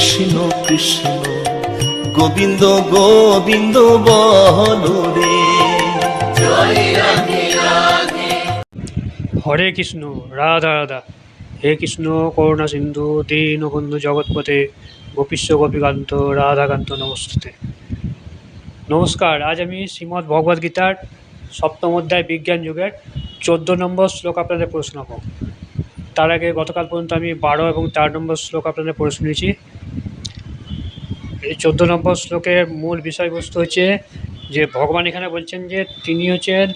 কৃষ্ণ কৃষ্ণ, গোবিন্দ গোবিন্দ বল রে। হরে কৃষ্ণ, রাধা রাধা। হে কৃষ্ণ, করুণা সিন্ধু দীনবন্ধু জগৎপথে গোপীশ্ব গোপীকান্ত, রাধাকান্ত নমস্তে নমস্কার, আজ আমি শ্রীমদ্ ভগবদ গীতার সপ্তম অধ্যায় বিজ্ঞান যুগের চোদ্দ নম্বর শ্লোক আপনাদের পড়ে শোনাবো তার আগে গতকাল পর্যন্ত আমি বারো এবং চার নম্বর শ্লোক আপনাদের পড়ে শুনিয়েছি এই চোদ্দ নম্বর শ্লোকের মূল বিষয়বস্তু হচ্ছে যে ভগবান এখানে বলছেন যে তিনি হচ্ছেন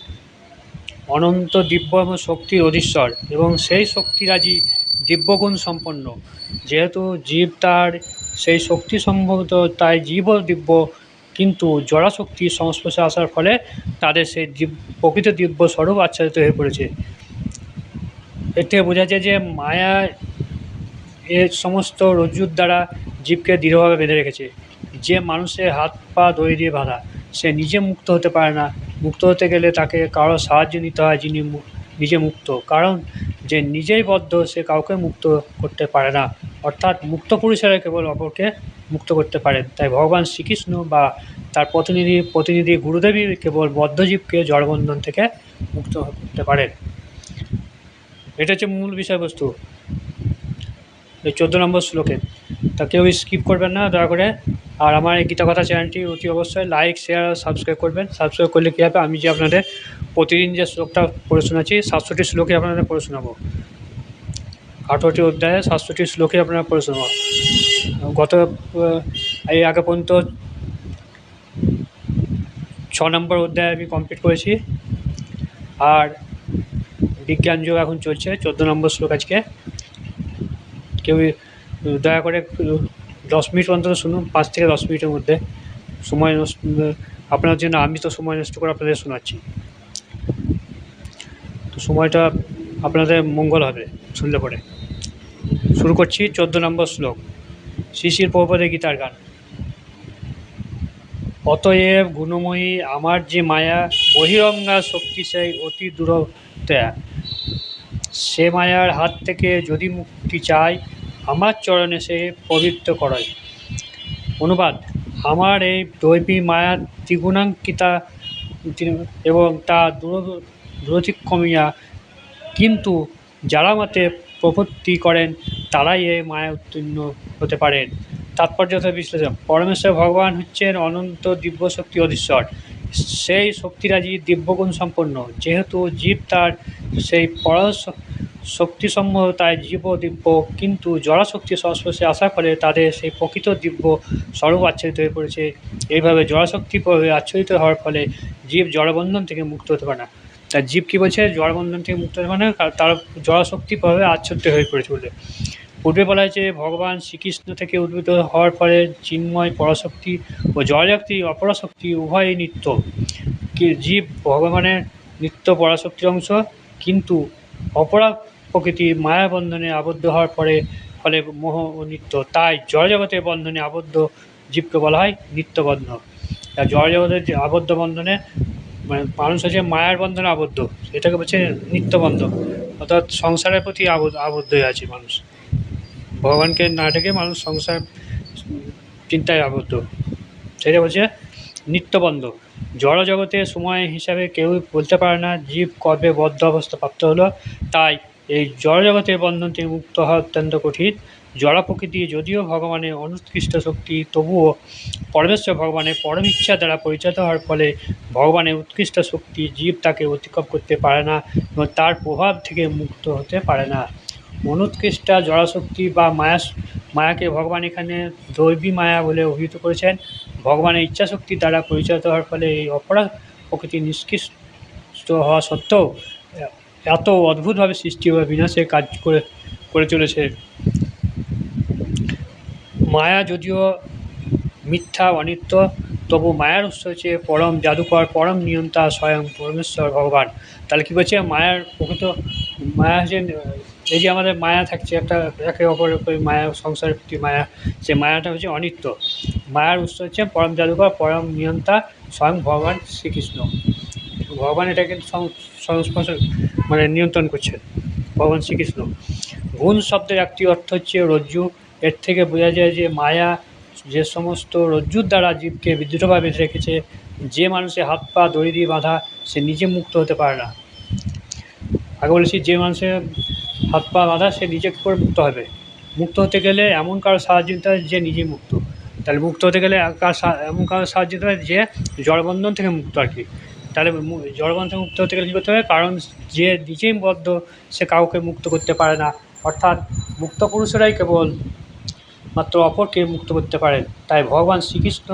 অনন্ত দিব্য এবং শক্তির অধীশ্বর এবং সেই শক্তিরাজি দিব্যগুণ সম্পন্ন। যেহেতু জীব তার সেই শক্তি সম্ভবত তাই জীবও দিব্য কিন্তু জড়া শক্তির সংস্পর্শে আসার ফলে তাদের সেই প্রকৃত দিব্য স্বরূপ আচ্ছাদিত হয়ে পড়েছে। এর থেকে বোঝা যায় যে মায়া এর সমস্ত রজ্জুর দ্বারা জীবকে দৃঢ়ভাবে বেঁধে রেখেছে। যে মানুষের হাত পা দড়ি দিয়ে বাঁধা, সে নিজে মুক্ত হতে পারে না। মুক্ত হতে গেলে তাকে কারও সাহায্য নিতে হয় যিনি নিজে মুক্ত। কারণ যে নিজেই বদ্ধ, সে কাউকে মুক্ত করতে পারে না। অর্থাৎ মুক্ত পুরুষেরা কেবল অপরকে মুক্ত করতে পারেন তাই ভগবান শ্রীকৃষ্ণ বা তার প্রতিনিধি প্রতিনিধি গুরুদেবী কেবল বদ্ধজীবকে জড়বন্ধন থেকে মুক্ত করতে পারেন। এটা হচ্ছে মূল বিষয়বস্তু। চোদ্দ নম্বর শ্লোকে। তা কেউ স্কিপ করবেন না, দয়া করে। আর আমার এই গীতা কথা চ্যানেলটি অতি অবশ্যই লাইক শেয়ার আর সাবস্ক্রাইব করবেন। সাবস্ক্রাইব করলে কী হবে? আমি যে আপনাদের প্রতিদিন যে শ্লোকটা পড়ে শোনাচ্ছি, সাতষট্টি শ্লোকে আপনাদের পড়ে শোনাবো। আঠারোটি অধ্যায়ে সাতষট্টি শ্লোকে আপনারা পড়ে শোনাবো। গত এই আগে পর্যন্ত ছ নম্বর অধ্যায় আমি কমপ্লিট করেছি। আর বিজ্ঞান যোগ এখন চলছে, চোদ্দ নম্বর শ্লোক আজকে। কেউ দয়া করে দশ মিনিট অন্তত শুনুন, পাঁচ থেকে দশ মিনিটের মধ্যে। সময় নষ্ট, আপনার জন্য আমি তো সময় নষ্ট করে আপনাদের শোনাচ্ছি। তো সময়টা আপনাদের মঙ্গল হবে, শুনলে পরে। শুরু করছি চোদ্দ নম্বর শ্লোক। শিশির প্রভুপদে গীতার গান। অতএব গুণময়ী, আমার যে মায়া, বহিরঙ্গা শক্তি সেই অতি দূরত্বা। সে মায়ার হাত থেকে যদি মুক্তি চাই আমার চরণে সে পবিত্র করায় অনুবাদ, আমার এই দৈবী মায়া ত্রিগুণাঙ্কিতা এবং তা দূর দূরতিক্রমিয়া কিন্তু যারা মতে প্রপত্তি করেন, তারাই এই মায়া উত্তীর্ণ হতে পারেন। তাৎপর্যতা বিশ্লেষণ, পরমেশ্বর ভগবান হচ্ছেন অনন্ত দিব্য শক্তি অধীশ্বর। সেই শক্তিরাজি দিব্যগুণ সম্পন্ন, যেহেতু জীব তার সেই পর শক্তিসমূহ তাই জীব দিব্য, কিন্তু জড়া শক্তির সংস্পর্শে আসার ফলে তাদের সেই প্রকৃত দিব্য স্বরূপ আচ্ছাদিত হয়ে পড়েছে। এইভাবে জড়াশক্তি প্রভাবে আচ্ছাদিত হওয়ার ফলে জীব জড়বন্ধন থেকে মুক্ত হতে পারে না। তার জীব কী বলছে? জড়বন্ধন থেকে মুক্ত হতে পারে না তার জড়াশক্তি প্রভাবে আচ্ছাদিত হয়ে পড়েছে বলে। পূর্বে বলা হয়েছে, ভগবান শ্রীকৃষ্ণ থেকে উদ্ভূত হওয়ার ফলে চিন্ময় পরাশক্তি ও জয়শক্তি অপরাশক্তি উভয়ই নিত্য। জীব ভগবানের নিত্য পরাশক্তির অংশ, কিন্তু অপরা প্রকৃতি মায়াবন্ধনে আবদ্ধ হওয়ার পরে ফলে মোহ ও নিত্য। তাই জয় জগতের বন্ধনে আবদ্ধ জীবকে বলা হয় নিত্যবন্ধ। আর জয় জগতের যে আবদ্ধ বন্ধনে মানে মানুষ হচ্ছে মায়ার বন্ধনে আবদ্ধ। এটাকে বলছে নিত্যবন্ধ। অর্থাৎ সংসারের প্রতি আবদ্ধ হয়ে আছে মানুষ। ভগবানকে না ডেকে মানুষ সংসার চিন্তায় আবদ্ধ। সেটা বলছে নিত্যবন্ধ। জড় জগতে সময় হিসাবে কেউ বলতে পারে না, জীব কবে বদ্ধ অবস্থা প্রাপ্ত হলো। তাই এই জড়জগতের বন্ধন থেকে মুক্ত হওয়া অত্যন্ত কঠিন। জড়া প্রকৃতি যদিও ভগবানের অনুৎকৃষ্ট শক্তি, তবুও পরমেশ্বর ভগবানের পরম ইচ্ছা দ্বারা পরিচালিত হওয়ার ফলে ভগবানের উৎকৃষ্ট শক্তি জীব তাকে অতিক্রম করতে পারে না এবং তার প্রভাব থেকে মুক্ত হতে পারে না। অনুৎকৃষ্টা জড়াশক্তি বা মায়া মায়াকে ভগবান এখানে দৈবী মায়া বলে অভিহিত করেছেন। ভগবানের ইচ্ছা শক্তি দ্বারা পরিচালিত হওয়ার ফলে এই অপরাধ প্রকৃতি নিষ্কৃষ্ট হওয়া সত্ত্বেও এত অদ্ভুতভাবে সৃষ্টি বা বিনাশে কাজ করে করে চলেছে। মায়া যদিও মিথ্যা, অনিত্য, তবু মায়ার উৎস হচ্ছে পরম জাদুকর, পরম নিয়ন্তা স্বয়ং পরমেশ্বর ভগবান। তাহলে কী বলছে মায়ার প্রকৃত, মায়া হচ্ছে এই যে আমাদের মায়া থাকছে, একটা একে অপরের উপরে মায়া, সংসারের প্রতি মায়া, সে মায়াটা হচ্ছে অনিত্য। মায়ার উৎস হচ্ছে পরম জাদুকর, পরম নিয়ন্তা, স্বয়ং ভগবান শ্রীকৃষ্ণ। ভগবান এটাকে সং- সংস্পর্শ মানে নিয়ন্ত্রণ করছেন ভগবান শ্রীকৃষ্ণ। গুণ শব্দের একটি অর্থ হচ্ছে রজ্জু। এর থেকে বোঝা যায় যে মায়া যে সমস্ত রজ্জুর দ্বারা জীবকে বিদ্যুতভাবে বেঁধে রেখেছে, যে মানুষের হাত পা দড়ি দিয়ে বাঁধা, সে নিজে মুক্ত হতে পারে না। আগে বলেছি যে মানুষের হাত পা বাঁধা, সে নিজে করে মুক্ত হবে? মুক্ত হতে গেলে এমন কারও সাহায্য নিতে হয় যে নিজে মুক্ত। তাহলে মুক্ত হতে গেলে কার এমন কারও সাহায্য নিতে হয় যে জড়বন্ধন থেকে মুক্ত আর কি। তাহলে জড়বন্ধন মুক্ত হতে গেলে কী করতে হবে? কারণ যে নিজেই বদ্ধ, সে কাউকে মুক্ত করতে পারে না। অর্থাৎ মুক্ত পুরুষেরাই কেবল মাত্র অপরকে মুক্ত করতে পারেন। তাই ভগবান শ্রীকৃষ্ণ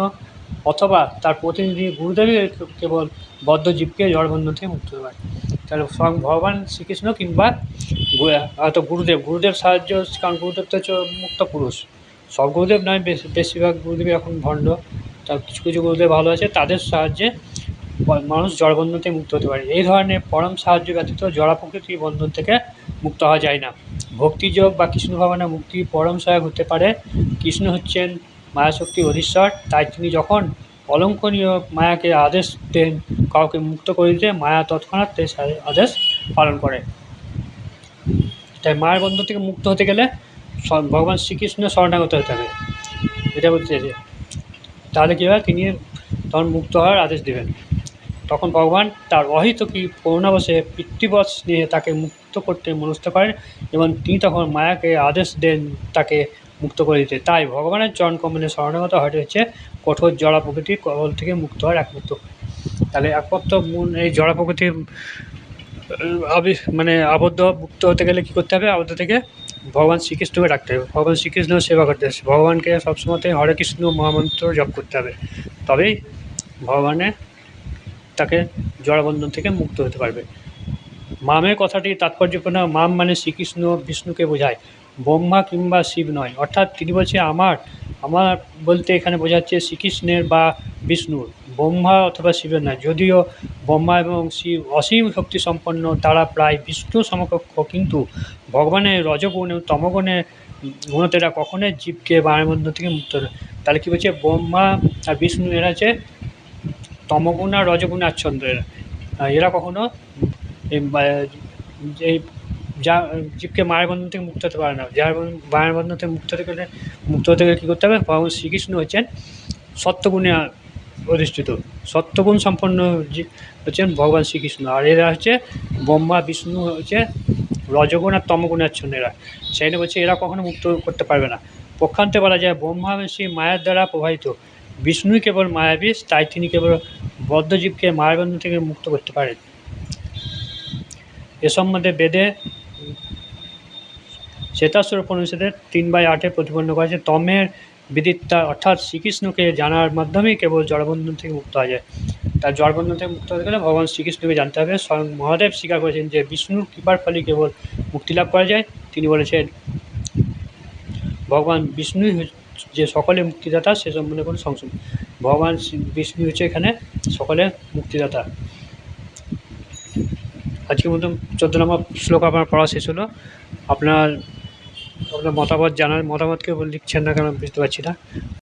অথবা তার প্রতিনিধি গুরুদেবই কেবল বদ্ধ জীবকে জড়বন্ধন থেকে মুক্ত করতে পারে তাহলে স্বয়ং ভগবান শ্রীকৃষ্ণ কিংবা হয়তো গুরুদেব। গুরুদেব সাহায্য, কারণ গুরুদেব তো হচ্ছে মুক্ত পুরুষ। সব গুরুদেব নয়, বেশ বেশিরভাগ গুরুদেবই এখন ভণ্ড। তা কিছু কিছু গুরুদেব ভালো আছে, তাদের সাহায্যে মানুষ জড়বন্ধন থেকে মুক্ত হতে পারে। এই ধরনের পরম সাহায্য ব্যতীত জড়া প্রকৃতির বন্ধন থেকে মুক্ত হওয়া যায় না। ভক্তিযোগ বা কৃষ্ণ ভাবনা মুক্তি পরম সহায়ক হতে পারে। কৃষ্ণ হচ্ছেন মায়াশক্তির অধীশ্বর। তাই তিনি যখন অলঙ্কনীয় মায়াকে আদেশ দেন, কাউকে মুক্ত করে দিতে মায়া তৎক্ষণাৎ আদেশ পালন করে। তাই মায়ের বন্ধন থেকে মুক্ত হতে গেলে ভগবান শ্রীকৃষ্ণের শরণাগত হতে হবে। এটা বলতে চাইছে। তাহলে কী হয়? তিনি তখন মুক্ত হওয়ার আদেশ দেবেন। তখন ভগবান তার অহিত কি করুণাবশে পিতৃবশ নিয়ে তাকে মুক্ত করতে মনস্থ করেন এবং তিনি তখন মায়াকে আদেশ দেন তাকে মুক্ত করে দিতে। তাই ভগবানের চরণ কমলে শরণাগত হওয়াটি হচ্ছে কঠোর জড়া প্রকৃতির কবল থেকে মুক্ত হওয়ার একমাত্র তাহলে একমাত্র মূল এই জড়া প্রকৃতির আবি- মানে আবদ্ধ, মুক্ত হতে গেলে কী করতে হবে? আবদ্ধ থেকে ভগবান শ্রীকৃষ্ণকে ডাকতে হবে। ভগবান শ্রীকৃষ্ণ সেবা করতে হবে। ভগবানকে সবসময়তে হরে কৃষ্ণ মহামন্ত্র জপ করতে হবে। তবেই ভগবানের তাকে জড়বন্ধন থেকে মুক্ত হতে পারবে। মামের কথাটি তাৎপর্যপূর্ণ। মাম মানে শ্রীকৃষ্ণ, বিষ্ণুকে বোঝায়। ব্রহ্মা কিংবা শিব নয়। অর্থাৎ তিনি বলছে, আমার আমার বলতে এখানে বোঝাচ্ছে শ্রীকৃষ্ণের বা বিষ্ণুর। ব্রহ্মা অথবা শিবের নয়। যদিও ব্রহ্মা এবং শিব অসীম শক্তি সম্পন্ন তারা প্রায় বিষ্ণু সমকক্ষ। কিন্তু ভগবানের রজগুণ এবং তমগুণের গুণতেরা কখনোই জীবকে বায়ুবন্ধ থেকে মুক্ত তাহলে কী বলছে? ব্রহ্মা আর বিষ্ণু এরা হচ্ছে তমগুণ আর রজগুণ আচ্ছন্দ এরা এরা কখনো এই যা, জীবকে মায়ের বন্ধন থেকে মুক্ত হতে পারে না। যার মায়ের বন্ধন থেকে মুক্ত হতে গেলে, মুক্ত হতে গেলে কী করতে হবে? ভগবান শ্রীকৃষ্ণ হচ্ছেন সত্যগুণে অধিষ্ঠিত। সত্যগুণ সম্পন্ন হচ্ছেন ভগবান শ্রীকৃষ্ণ। আর এরা হচ্ছে ব্রহ্মা, বিষ্ণু হচ্ছে রজগুণ আর তমগুণ আচ্ছন্ন এরা। সেই বলছে, এরা কখনো মুক্ত করতে পারবে না। পক্ষান্তে বলা যায়, ব্রহ্মা সেই মায়ের দ্বারা প্রবাহিত বিষ্ণুই কেবল মায়াবীজ তাই তিনি কেবল বদ্ধজীবকে মায়ের বন্ধন থেকে মুক্ত করতে পারেন। এ সম্বন্ধে বেদে শ্বেতাস্বর উপনিষদের তিন বাই আটে প্রতিপন্ন করেছে তমের বিদিত্তা অর্থাৎ শ্রীকৃষ্ণকে জানার মাধ্যমেই কেবল জড়বন্ধন থেকে মুক্ত হওয়া যায়। তার জড়বন্ধন থেকে মুক্ত হতে গেলে ভগবান শ্রীকৃষ্ণকে জানতে হবে। স্বয়ং মহাদেব স্বীকার করেছেন যে বিষ্ণুর কৃপার ফলে কেবল মুক্তি লাভ করা যায়। তিনি বলেছেন, ভগবান বিষ্ণুই যে সকলে মুক্তিদাতা, সে সম্বন্ধে কোনো সংশয়। ভগবান বিষ্ণু হচ্ছে এখানে সকলে মুক্তিদাতা। আজকের মতো চোদ্দ নম্বর শ্লোক আপনার পড়া শেষ হলো। আপনার আপনার মতামত জানার, মতামতকে লিখছেন না কেন বুঝতে পারছি না।